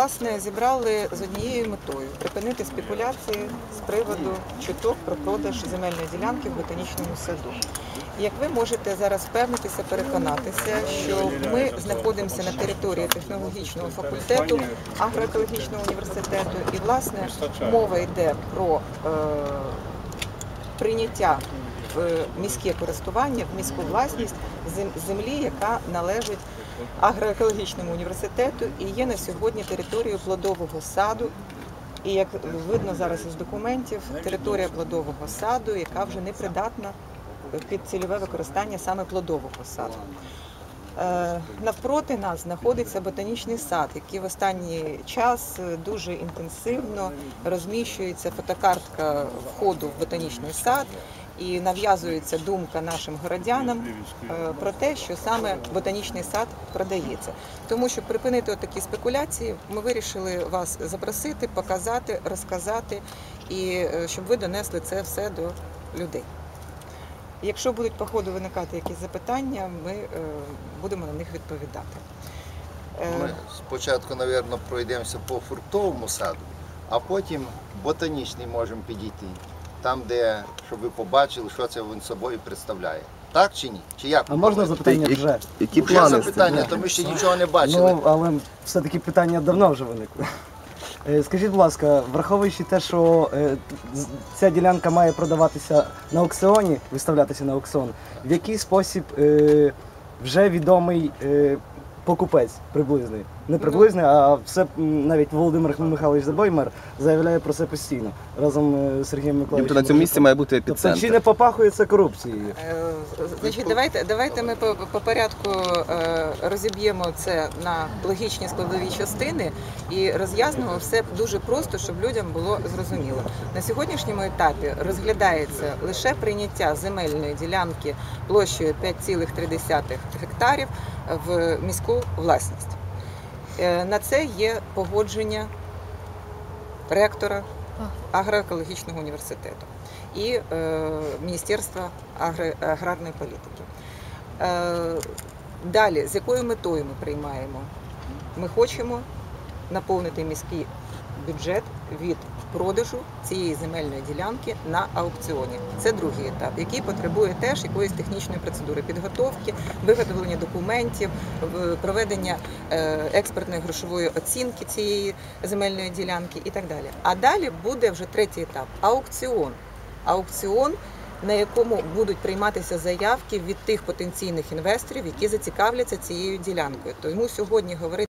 власне зібрали з однією метою припинити спекуляції з приводу чуток про продаж земельної ділянки в ботанічному саду. Як ви можете зараз впевнитися, переконатися, що ми знаходимося на території технологічного факультету агроекологічного університету, і власне мова йде про е, прийняття в міське користування, в міську власність землі, яка належить агроекологічному університету і є на сьогодні територією плодового саду. І як видно зараз із документів, територія плодового саду, яка вже не придатна під цільове використання саме плодового саду. Е, Навпроти нас знаходиться ботанічний сад, який в останній час дуже інтенсивно розміщується фотокартка входу в ботанічний сад. І нав'язується думка нашим городянам е, про те, що саме ботанічний сад продається. Тому щоб припинити такі спекуляції, ми вирішили вас запросити, показати, розказати і е, щоб ви донесли це все до людей. Якщо будуть по ходу виникати якісь запитання, ми е, будемо на них відповідати. Ми спочатку, мабуть, пройдемося по фруктовому саду, а потім ботанічний можемо підійти. Там, де, щоб ви побачили, що це він собою представляє. Так чи ні? Чи як? А можна запитання вже? Які Вже плани? запитання, то ми ще нічого не бачили. Ну, але все-таки питання давно вже виникло. Е, Скажіть, будь ласка, враховуючи те, що е, з- ця ділянка має продаватися на аукціоні, виставлятися на аукціон, в який спосіб е, вже відомий е, покупець приблизний? Не приблизний, а все м, навіть Володимир Михайлович Забоймер заявляє про це постійно разом е, з Сергієм Миколаївичем. Тобто на цьому місці має бути Тобто, чи епіцентр. не попахує це корупцією? Е, Значить, давайте, давайте ми по, по порядку е, розіб'ємо це на логічні складові частини і роз'яснимо все дуже просто, щоб людям було зрозуміло. На сьогоднішньому етапі розглядається лише прийняття земельної ділянки площею 5,3 гектарів в міську власність. Е, На це є погодження ректора агроекологічного університету і е, Міністерства аграрної політики. Е, далі, з якою метою ми приймаємо? Ми хочемо наповнити міський бюджет від продажу цієї земельної ділянки на аукціоні. Це другий етап, який потребує теж якоїсь технічної процедури підготовки, виготовлення документів, проведення е, експертної грошової оцінки цієї земельної ділянки і так далі. А далі буде вже третій етап аукціон. Аукціон, на якому будуть прийматися заявки від тих потенційних інвесторів, які зацікавляться цією ділянкою. Тому сьогодні говорити.